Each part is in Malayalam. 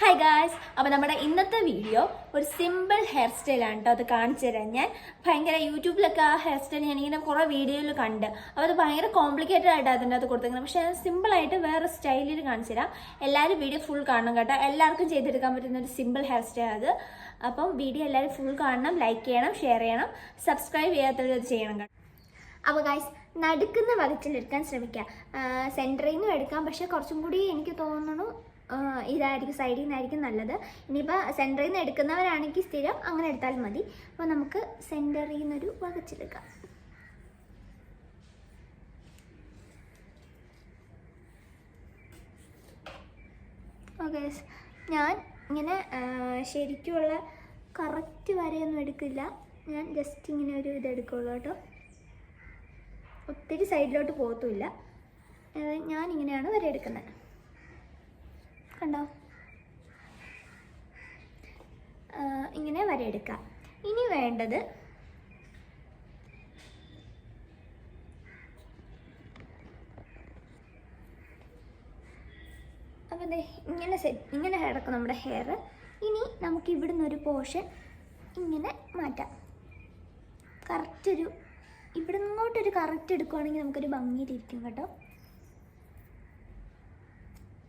ഹായ് ഗായ്സ് അപ്പോൾ നമ്മുടെ ഇന്നത്തെ വീഡിയോ ഒരു സിമ്പിൾ ഹെയർ സ്റ്റൈലാണ് കേട്ടോ അത് കാണിച്ചു തരാം ഞാൻ. ഭയങ്കര യൂട്യൂബിലൊക്കെ ആ ഹെയർ സ്റ്റൈൽ ഞാനിങ്ങനെ കുറേ വീഡിയോയിൽ കണ്ട്. അപ്പോൾ അത് ഭയങ്കര കോംപ്ലിക്കേറ്റഡ് ആയിട്ട് അതിന്റെ അത് കൊടുത്തേക്കുന്നത്. പക്ഷേ സിമ്പിളായിട്ട് വേറെ സ്റ്റൈലിൽ കാണിച്ചു തരാം. എല്ലാവരും വീഡിയോ ഫുൾ കാണണം കേട്ടോ. എല്ലാവർക്കും ചെയ്തെടുക്കാൻ പറ്റുന്ന ഒരു സിമ്പിൾ ഹെയർ സ്റ്റൈൽ അത്. അപ്പം വീഡിയോ എല്ലാവരും ഫുൾ കാണണം ലൈക്ക് ചെയ്യണം ഷെയർ ചെയ്യണം സബ്സ്ക്രൈബ് ചെയ്യാത്തവർ അത് ചെയ്യണം കേട്ടോ. അപ്പോൾ ഗായ്സ് നടുക്കുന്ന വകച്ചിലെടുക്കാൻ ശ്രമിക്കുക സെന്ററിൽ നിന്നും എടുക്കാം. പക്ഷേ കുറച്ചും കൂടി എനിക്ക് തോന്നുന്നു ഇതായിരിക്കും സൈഡിൽ നിന്നായിരിക്കും നല്ലത്. ഇനിയിപ്പോൾ സെന്ററിൽ നിന്ന് എടുക്കുന്നവരാണെങ്കിൽ സ്ഥിരം അങ്ങനെ എടുത്താലും മതി. അപ്പോൾ നമുക്ക് സെന്ററിൽ നിന്നൊരു വകച്ചെടുക്കാം ഓക്കെ ഞാൻ ഇങ്ങനെ ശരിക്കുമുള്ള കറക്റ്റ് വരെയൊന്നും എടുക്കില്ല. ഞാൻ ജസ്റ്റ് ഇങ്ങനെ ഒരു ഇത് എടുക്കുള്ളൂ കേട്ടോ. ഒത്തിരി സൈഡിലോട്ട് പോകത്തുമില്ല. ഞാനിങ്ങനെയാണ് ഞാൻ ഇങ്ങനെയാണ് വരെ എടുക്കുന്നത് കണ്ടോ? ഇങ്ങനെ വരെയെടുക്കാം. ഇനി വേണ്ടത് അപ്പോൾ ഇങ്ങനെ സെറ്റ് ഇങ്ങനെ കിടക്കും നമ്മുടെ ഹെയർ ഇനി നമുക്ക് ഇവിടുന്ന് ഒരു പോർഷൻ ഇങ്ങനെ മാറ്റാം. കറക്റ്റൊരു ഇവിടെ നിന്നോട്ടൊരു കറക്റ്റ് എടുക്കുവാണെങ്കിൽ നമുക്കൊരു ഭംഗിയിലിരിക്കും കേട്ടോ.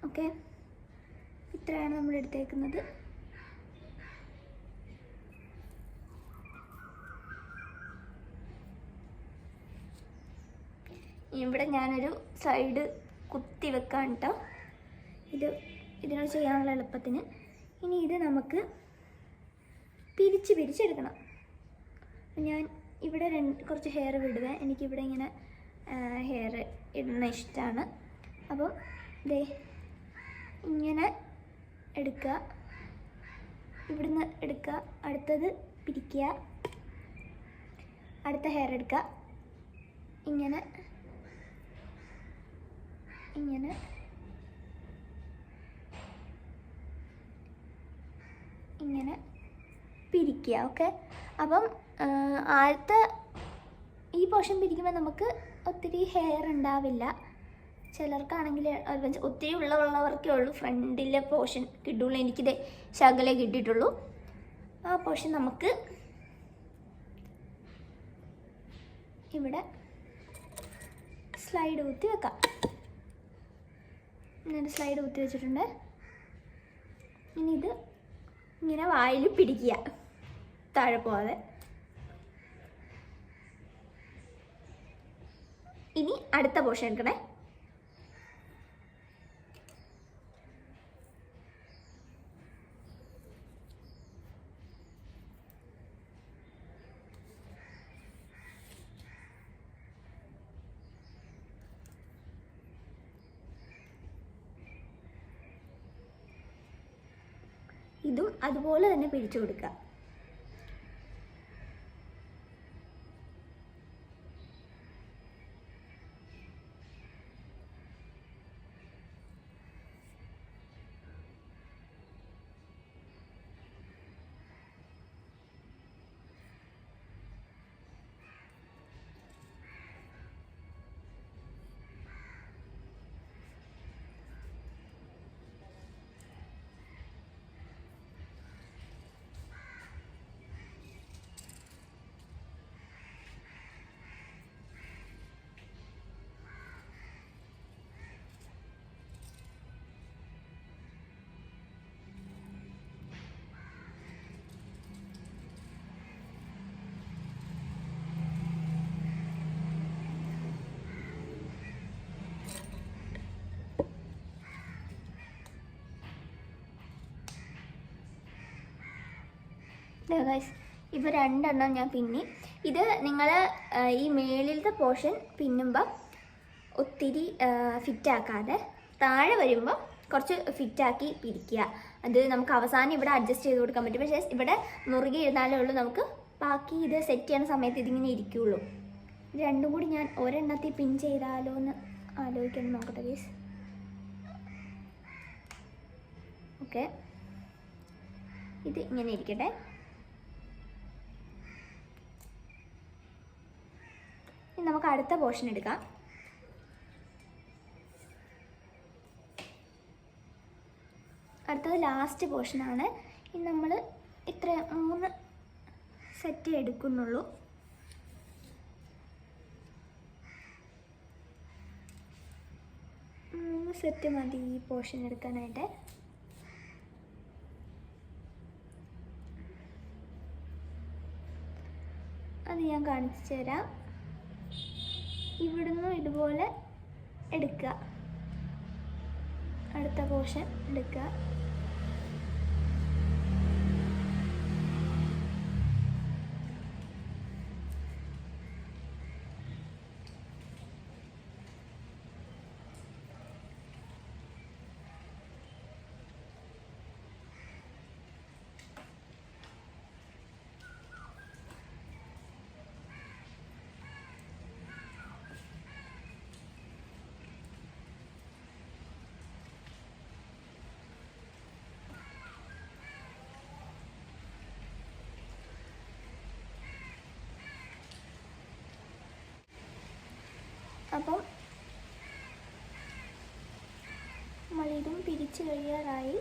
ഓക്കെ ഇത്രയാണ് നമ്മൾ എടുത്തേക്കുന്നത്. ഇവിടെ ഞാനൊരു സൈഡ് കുത്തി വെക്കാൻ കേട്ടോ ഇത് ഇതിനോട് ചെയ്യാനുള്ള എളുപ്പത്തിന്. ഇനി ഇത് നമുക്ക് പിരിച്ച് പിരിച്ചെടുക്കണം. ഞാൻ ഇവിടെ രണ്ട് കുറച്ച് ഹെയർ വിടുക എനിക്കിവിടെ ഇങ്ങനെ ഹെയർ ഇടുന്ന ഇഷ്ടമാണ് അപ്പോൾ ദേ ഇങ്ങനെ എടുക്കുക. ഇവിടുന്ന് എടുക്കുക. അടുത്തത് പിരിക്കുക. അടുത്ത ഹെയർ എടുക്കുക. ഇങ്ങനെ. ഇങ്ങനെ. ഇങ്ങനെ പിരിക്കുക. ഓക്കെ? അപ്പം ആദ്യത്തെ ഈ പോർഷൻ പിരിക്കുമ്പോൾ നമുക്ക് ഒത്തിരി ഹെയർ ഉണ്ടാവില്ല. ചിലർക്കാണെങ്കിൽ ഒത്തിരി ഉള്ള ഉള്ളവർക്കേ ഉള്ളൂ. ഫ്രണ്ടിലെ പോർഷൻ കിട്ടുള്ളൂ. എനിക്കിത് ശകലേ കിട്ടിയിട്ടുള്ളൂ. ആ പോർഷൻ നമുക്ക് ഇവിടെ സ്ലൈഡ് കുത്തി വെക്കാം. ഇങ്ങനെ സ്ലൈഡ് കുത്തി വെച്ചിട്ടുണ്ട്. ഇനി ഇത് ഇങ്ങനെ വായിൽ പിടിക്കുക. താഴെ പോവാതെ. ഇനി അടുത്ത പോർഷൻ എടുക്കണേ. ഇതും അതുപോലെ തന്നെ പിടിച്ചു കൊടുക്കുക. ഗൈസ് ഇപ്പോൾ രണ്ടെണ്ണം ഞാൻ പിന്നി. ഇത് നിങ്ങൾ ഈ മേളിലത്തെ പോർഷൻ പിന്നുമ്പോൾ ഒത്തിരി ഫിറ്റാക്കാതെ താഴെ വരുമ്പോൾ കുറച്ച് ഫിറ്റാക്കി പിരിക്കുക. അത് നമുക്ക് അവസാനം ഇവിടെ അഡ്ജസ്റ്റ് ചെയ്ത് കൊടുക്കാൻ പറ്റും. പക്ഷേ ഇവിടെ മുറുകെ ഇരുന്നാലേ ഉള്ളൂ. നമുക്ക് ബാക്കി ഇത് സെറ്റ് ചെയ്യുന്ന സമയത്ത് ഇതിങ്ങനെ ഇരിക്കുകയുള്ളൂ രണ്ടും കൂടി ഞാൻ ഒരെണ്ണത്തിൽ പിൻ ചെയ്താലോ എന്ന് ആലോചിക്കണം നോക്കട്ടെ ഗൈസ് ഓക്കെ ഇത് ഇങ്ങനെ ഇരിക്കട്ടെ. നമുക്ക് അടുത്ത പോർഷൻ എടുക്കാം. അടുത്തത് ലാസ്റ്റ് പോർഷനാണ് ഇനി നമ്മൾ ഇത്ര മൂന്ന് സെറ്റ് എടുക്കുന്നുള്ളൂ. മൂന്ന് സെറ്റ് മതി ഈ പോർഷൻ എടുക്കാനായിട്ട്. അത് ഞാൻ കാണിച്ചു തരാം. ഇവിടുന്ന് ഇതുപോലെ എടുക്കുക. അടുത്ത പോർഷൻ എടുക്കുക. അപ്പം നമ്മളിതും പിരിച്ചു കഴിയാറായി.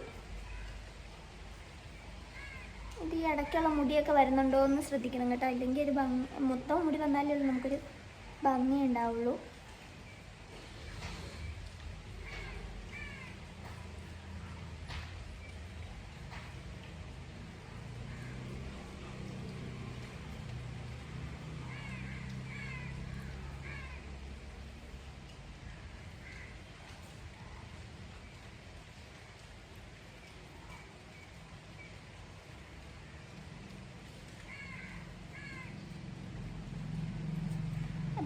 ഇത് ഈ ഇടയ്ക്കുള്ള മുടിയൊക്കെ വരുന്നുണ്ടോ എന്ന് ശ്രദ്ധിക്കണം കേട്ടോ. അല്ലെങ്കിൽ ഒരു ഭംഗി മൊത്തം മുടി വന്നാലേ നമുക്കൊരു ഭംഗി ഉണ്ടാവുള്ളൂ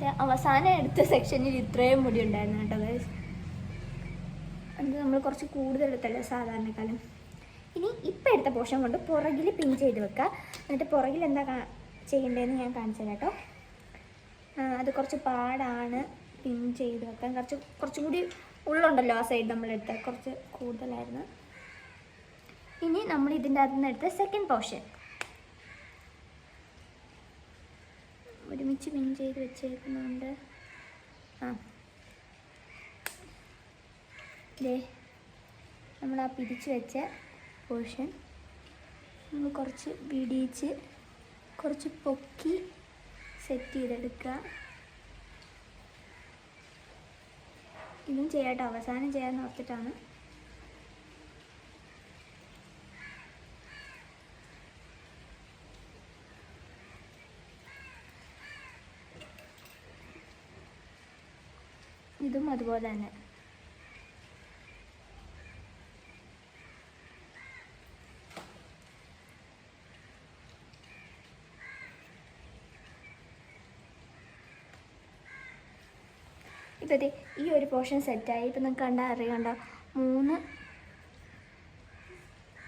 അത് അവസാനം എടുത്ത സെക്ഷനിൽ ഇത്രയും മുടി ഉണ്ടായിരുന്നു കേട്ടോ ഗൈസ് അത് നമ്മൾ കുറച്ച് കൂടുതൽ എടുത്തല്ലോ സാധാരണക്കാലം. ഇനി ഇപ്പം എടുത്ത പോർഷൻ കൊണ്ട് പുറകിൽ പിൻ ചെയ്ത് വെക്കുക എന്നിട്ട് പുറകിൽ എന്താ ചെയ്യേണ്ടതെന്ന് ഞാൻ കാണിച്ചു കേട്ടോ. അത് കുറച്ച് പാടാണ് പിൻ ചെയ്ത് വെക്കാൻ. കുറച്ച് കുറച്ചും കൂടി ഉള്ളുണ്ടല്ലോ ആ സൈഡ് നമ്മളെടുത്ത കുറച്ച് കൂടുതലായിരുന്നു. ഇനി നമ്മൾ ഇതിന്റെ അകത്ത് നിന്ന് എടുത്ത സെക്കൻഡ് പോർഷൻ ഒരുമിച്ച് പിൻ ചെയ്ത് വെച്ചേക്കുന്നുണ്ട് ആ. ദേ നമ്മൾ ആ പിരിച്ച് വെച്ച പോർഷൻ നമ്മൾ കുറച്ച് വിടിയിച്ച് കുറച്ച് പൊക്കി സെറ്റ് ചെയ്തെടുക്കുക. ഇതും ചെയ്യാട്ടോ. അവസാനം ചെയ്യാൻ ഓർത്തിട്ടാണ് ഇതും അതുപോലെ തന്നെ. ഇപ്പത്തെ ഈ ഒരു പോർഷൻ സെറ്റായി ഇപ്പം നിങ്ങൾക്ക് കണ്ടാൽ അറിയണ്ടോ മൂന്ന്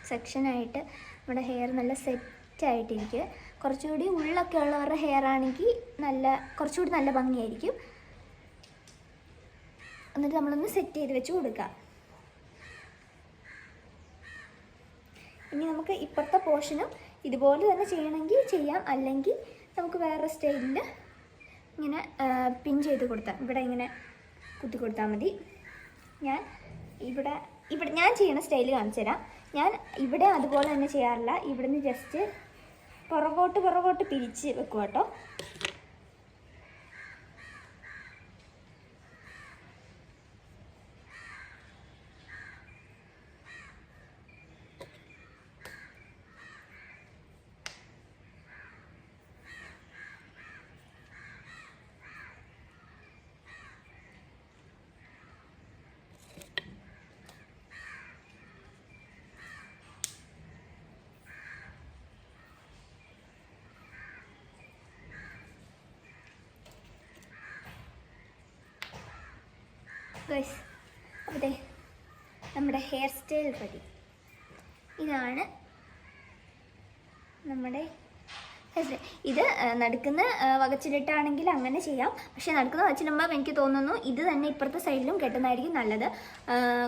സെക്ഷനായിട്ട് നമ്മുടെ ഹെയർ നല്ല സെറ്റായിട്ടിരിക്കുക കുറച്ചുകൂടി ഉള്ളൊക്കെ ഉള്ളവരുടെ ഹെയർ ആണെങ്കിൽ നല്ല കുറച്ചുകൂടി നല്ല ഭംഗിയായിരിക്കും. എന്നിട്ട് നമ്മളൊന്ന് സെറ്റ് ചെയ്ത് വെച്ച് കൊടുക്കുക ഇനി നമുക്ക് ഇപ്പുറത്തെ പോർഷനും ഇതുപോലെ തന്നെ ചെയ്യണമെങ്കിൽ ചെയ്യാം. അല്ലെങ്കിൽ നമുക്ക് വേറെ സ്റ്റൈലിൽ ഇങ്ങനെ പിൻ ചെയ്ത് കൊടുത്താൽ ഇവിടെ ഇങ്ങനെ കുത്തി കൊടുത്താൽ മതി. ഞാൻ ഇവിടെ ഇവിടെ ഞാൻ ചെയ്യുന്ന സ്റ്റൈൽ കാണിച്ചു തരാം. ഞാൻ ഇവിടെ അതുപോലെ തന്നെ ചെയ്യാറില്ല. ഇവിടുന്ന് ജസ്റ്റ് പുറകോട്ട് പുറകോട്ട് പിരിച്ച് വെക്കുക കേട്ടോ ഗൈസ് അതെ നമ്മുടെ ഹെയർ സ്റ്റൈൽ റെഡി ഇതാണ് നമ്മുടെ ഇത് നടക്കുന്ന വകച്ചിലിട്ടാണെങ്കിൽ അങ്ങനെ ചെയ്യാം. പക്ഷേ നടക്കുന്ന വച്ചിടുമ്പോൾ എനിക്ക് തോന്നുന്നു ഇത് തന്നെ ഇപ്പുറത്തെ സൈഡിലും കെട്ടുന്നതായിരിക്കും നല്ലത്.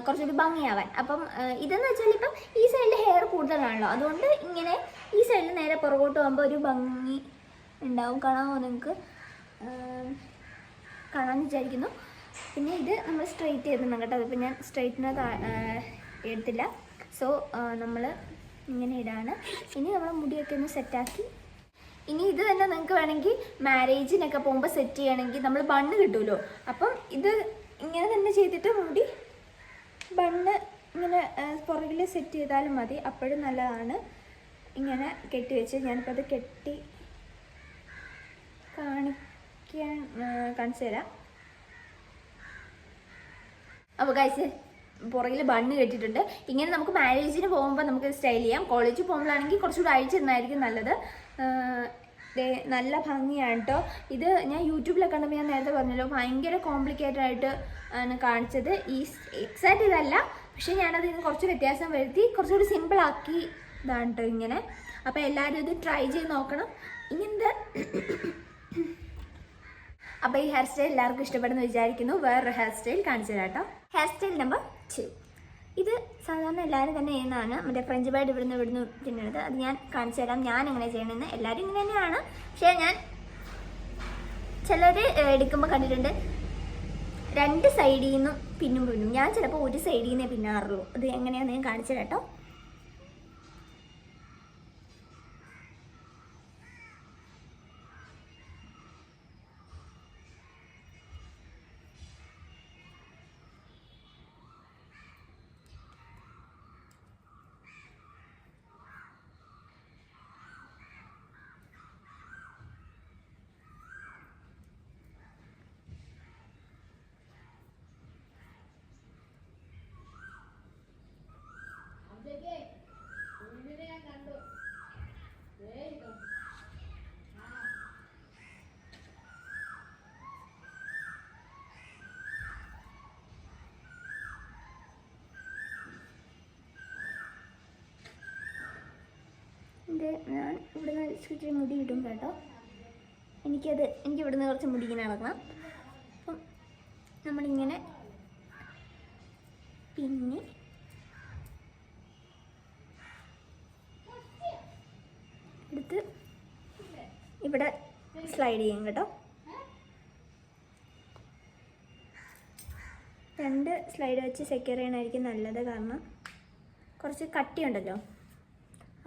കുറച്ചുകൂടി ഭംഗിയാവാൻ. അപ്പം ഇതെന്ന് വെച്ചാൽ ഇപ്പം ഈ സൈഡിൽ ഹെയർ കൂടുതലാണല്ലോ. അതുകൊണ്ട് ഇങ്ങനെ ഈ സൈഡിൽ നേരെ പുറകോട്ട് പോകുമ്പോൾ ഒരു ഭംഗി ഉണ്ടാവും. കാണാമോ നിങ്ങൾക്ക്? കാണാമെന്ന് വിചാരിക്കുന്നു. പിന്നെ ഇത് നമ്മൾ സ്ട്രെയിറ്റ് ചെയ്തിട്ടുണ്ട് കേട്ടോ. അതിപ്പോൾ ഞാൻ സ്ട്രെയിറ്റിന് എടുത്തില്ല സോ നമ്മൾ ഇങ്ങനെ ഇടാണ്. ഇനി നമ്മൾ മുടിയൊക്കെ ഒന്ന് സെറ്റാക്കി ഇനി ഇത് തന്നെ നിങ്ങൾക്ക് വേണമെങ്കിൽ മാരേജിനൊക്കെ പോകുമ്പോൾ സെറ്റ് ചെയ്യണമെങ്കിൽ നമ്മൾ ബണ്ണ് കിട്ടുമല്ലോ അപ്പം ഇത് ഇങ്ങനെ തന്നെ ചെയ്തിട്ട് മുടി ബണ്ണ് ഇങ്ങനെ പുറകിൽ സെറ്റ് ചെയ്താലും മതി. അപ്പോഴും നല്ലതാണ്. ഇങ്ങനെ കെട്ടി വെച്ച് ഞാനിപ്പോൾ അത് കെട്ടി കാണിക്കാൻ കാണിച്ചു തരാം. അപ്പോൾ കഴിച്ച് പുറകിൽ ബണ്ണ് കെട്ടിട്ടുണ്ട്. ഇങ്ങനെ നമുക്ക് മാരേജിന് പോകുമ്പോൾ നമുക്ക് സ്റ്റൈൽ ചെയ്യാം. കോളേജിൽ പോകുമ്പോഴാണെങ്കിൽ കുറച്ചുകൂടി അഴിച്ചിരുന്നായിരിക്കും നല്ലത്. നല്ല ഭംഗിയാണ് കേട്ടോ ഇത് ഞാൻ യൂട്യൂബിലൊക്കെ കണ്ടപ്പോൾ ഞാൻ നേരത്തെ പറഞ്ഞല്ലോ ഭയങ്കര കോംപ്ലിക്കേറ്റഡ് ആയിട്ട് ആണ് കാണിച്ചത്. ഈ എക്സാക്റ്റ് ഇതല്ല പക്ഷേ ഞാനത് ഇന്ന് കുറച്ച് വ്യത്യാസം വരുത്തി കുറച്ചുകൂടി സിമ്പിൾ ആക്കി ഇതാണ് കേട്ടോ ഇങ്ങനെ. അപ്പോൾ എല്ലാവരും ഇത് ട്രൈ ചെയ്ത് നോക്കണം. ഇങ്ങനത്തെ അപ്പോൾ ഈ ഹെയർ സ്റ്റൈൽ എല്ലാവർക്കും ഇഷ്ടപ്പെടുന്നു വിചാരിക്കുന്നു. വേറൊരു ഹെയർ സ്റ്റൈൽ കാണിച്ചു തരാം കേട്ടോ ഹെയർ സ്റ്റൈൽ നമ്പർ ടു ഇത് സാധാരണ എല്ലാവരും തന്നെ ചെയ്യുന്നതാണ്. മറ്റേ ഫ്രഞ്ച് ബൈഡ് ഇവിടുന്ന് ഇവിടുന്ന് തിന്നുന്നത് അത് ഞാൻ കാണിച്ചു തരാം. ഞാൻ എങ്ങനെ ചെയ്യണമെന്ന് എല്ലാവരും ഇങ്ങനെ തന്നെയാണ്. പക്ഷേ ഞാൻ ചിലർ എടുക്കുമ്പോൾ കണ്ടിട്ടുണ്ട്. രണ്ട് സൈഡിൽ നിന്നും പിന്നും പിന്നും. ഞാൻ ചിലപ്പോൾ ഒരു സൈഡിൽ നിന്നേ പിന്നാറുള്ളൂ. അത് എങ്ങനെയാണെന്ന് ഞാൻ കാണിച്ചു തരാം കേട്ടോ ഇത് ഞാൻ ഇവിടുന്ന് ഇച്ചിരി മുടി ഇടും കേട്ടോ. എനിക്കത് എനിക്ക് ഇവിടുന്ന് കുറച്ച് മുടി ഇങ്ങനെ ഇറങ്ങാം അപ്പം നമ്മളിങ്ങനെ പിന്നെ എടുത്ത് ഇവിടെ സ്ലൈഡ് ചെയ്യും കേട്ടോ. രണ്ട് സ്ലൈഡ് വെച്ച് സെക്യൂർ ചെയ്യണമായിരിക്കും നല്ലത് കാരണം കുറച്ച് കട്ടിയുണ്ടല്ലോ.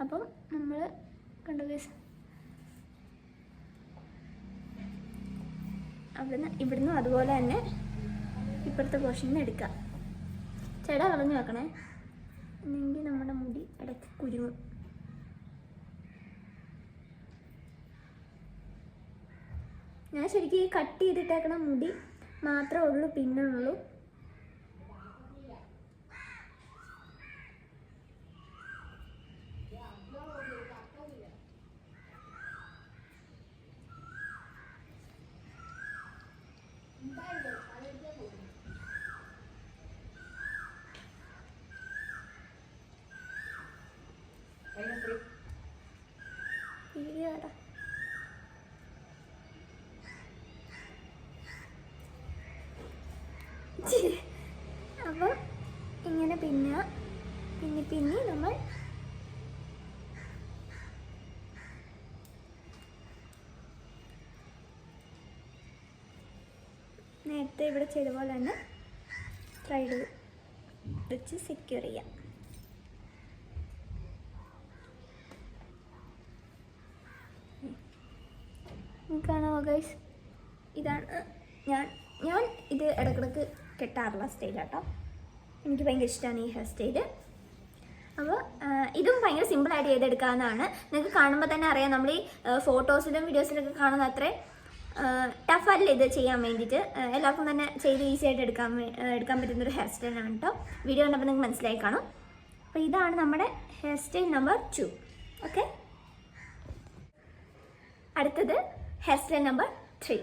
അപ്പം നമ്മൾ കണ്ടു ഗൈസ് അവിടുന്ന് ഇവിടുന്ന് അതുപോലെ തന്നെ ഇപ്പുറത്തെ നിന്ന് എടുക്കാം. ചേട കളഞ്ഞു വെക്കണേ. അല്ലെങ്കിൽ നമ്മുടെ മുടി ഇടയ്ക്ക് കുരുങ്ങും. ഞാൻ ശരിക്കും ഈ കട്ട് ചെയ്തിട്ടേക്കണ മുടി മാത്രമേ ഉള്ളൂ പിന്നുള്ളൂ വീഡിയോ ഇടാം അപ്പം ഇങ്ങനെ പിന്നെ പിന്നെ പിന്നെ നമ്മൾ നേരത്തെ ഇവിടെ ചെയ്ത പോലെ തന്നെ സൈഡ് വെച്ച് സെക്യൂർ ചെയ്യാം. കാണാമോ ഗൈസ് ഇതാണ്. ഞാൻ ഞാൻ ഇത് ഇടക്കിടക്ക് കെട്ടാറുള്ള സ്റ്റൈലാട്ടോ എനിക്ക് ഭയങ്കര ഇഷ്ടമാണ് ഈ ഹെയർ സ്റ്റൈൽ അപ്പോൾ ഇതും ഭയങ്കര സിമ്പിളായിട്ട് ചെയ്തെടുക്കാവുന്നതാണ്. നിങ്ങൾക്ക് കാണുമ്പോൾ തന്നെ അറിയാം നമ്മൾ ഈ ഫോട്ടോസിലും വീഡിയോസിലൊക്കെ കാണുന്ന അത്രയും ടഫല്ല ഇത് ചെയ്യാൻ വേണ്ടിയിട്ട്? എല്ലാവർക്കും തന്നെ ചെയ്ത് ഈസി ആയിട്ട് എടുക്കാൻ എടുക്കാൻ പറ്റുന്ന ഒരു ഹെയർ സ്റ്റൈലാണ് കേട്ടോ വീഡിയോ കണ്ടപ്പോൾ നിങ്ങൾക്ക് മനസ്സിലായി കാണും. അപ്പോൾ ഇതാണ് നമ്മുടെ hair style number two okay അടുത്തത് ഹെയർ സ്റ്റൈൽ നമ്പർ ത്രീ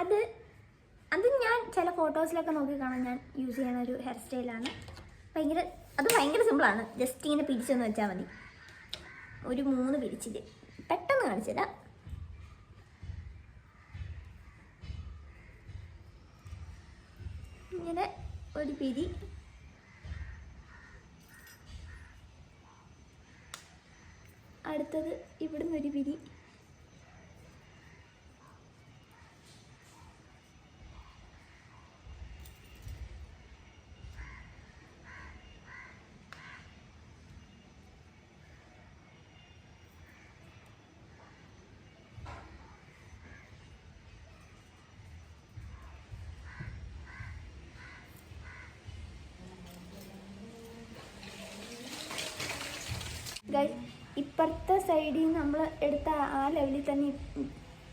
അത് അത് ഞാൻ ചില ഫോട്ടോസിലൊക്കെ നോക്കി കാണാൻ ഞാൻ യൂസ് ചെയ്യുന്ന ഒരു ഹെയർ സ്റ്റൈലാണ് ഭയങ്കര അത് ഭയങ്കര സിമ്പിളാണ് ജസ്റ്റ് ഇങ്ങനെ പിരിച്ചെന്ന് വെച്ചാൽ മതി. ഒരു മൂന്ന് പിരിച്ചിട്ട് പെട്ടെന്ന് കാണിച്ചില്ല ഇങ്ങനെ ഒരു പിരി. അടുത്തത് ഇവിടുന്ന് ഒരു പിരി ഗൈസ് സൈഡിൽ നമ്മൾ എടുത്ത ആ ലെവലിൽ തന്നെ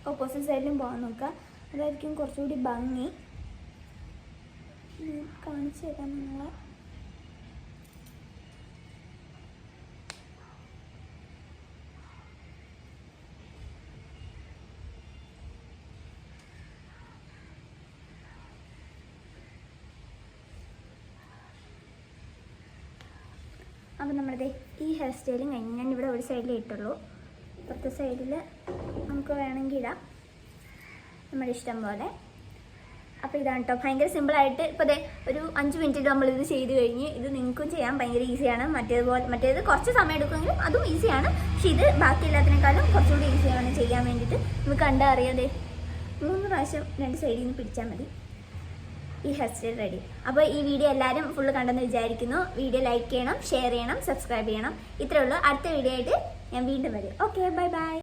ഓപ്പോസിറ്റ് സൈഡിലും പോകാൻ നോക്കുക അതായിരിക്കും കുറച്ചുകൂടി ഭംഗി. കാണിച്ചു തരാം നിങ്ങളെ. അപ്പോൾ നമ്മളത് ഈ ഹെയർ സ്റ്റൈലും കഴിഞ്ഞ് ഞാൻ ഇവിടെ ഒരു സൈഡിലേ ഇട്ടുള്ളൂ. ഇപ്പുറത്തെ സൈഡിൽ നമുക്ക് വേണമെങ്കിൽ ഇടാം. നമ്മുടെ ഇഷ്ടം പോലെ. അപ്പോൾ ഇതാണ് കേട്ടോ ഭയങ്കര സിമ്പിളായിട്ട് ഇപ്പോൾ അതെ ഒരു അഞ്ച് മിനിറ്റ് നമ്മളിത് ചെയ്ത് കഴിഞ്ഞ് ഇത് നിങ്ങൾക്കും ചെയ്യാൻ ഭയങ്കര ഈസിയാണ് മറ്റേതുപോലെ മറ്റേത് കുറച്ച് സമയം എടുക്കുമെങ്കിലും അതും ഈസിയാണ് പക്ഷെ ഇത് ബാക്കി എല്ലാത്തിനേക്കാളും കുറച്ചുകൂടി ഈസിയാണ് ചെയ്യാൻ വേണ്ടിയിട്ട്. നമുക്ക് കണ്ടാൽ അറിയാതെ മൂന്ന് പ്രാവശ്യം രണ്ട് സൈഡിൽ നിന്ന് പിടിച്ചാൽ മതി. ഈ ഹെയർ റെഡി അപ്പോൾ ഈ വീഡിയോ എല്ലാവരും ഫുള്ള് കണ്ടെന്ന് വിചാരിക്കുന്നു. വീഡിയോ ലൈക്ക് ചെയ്യണം ഷെയർ ചെയ്യണം സബ്സ്ക്രൈബ് ചെയ്യണം. ഇത്രയേ ഉള്ളൂ. അടുത്ത വീഡിയോ ആയിട്ട് ഞാൻ വീണ്ടും വരും. Okay bye bye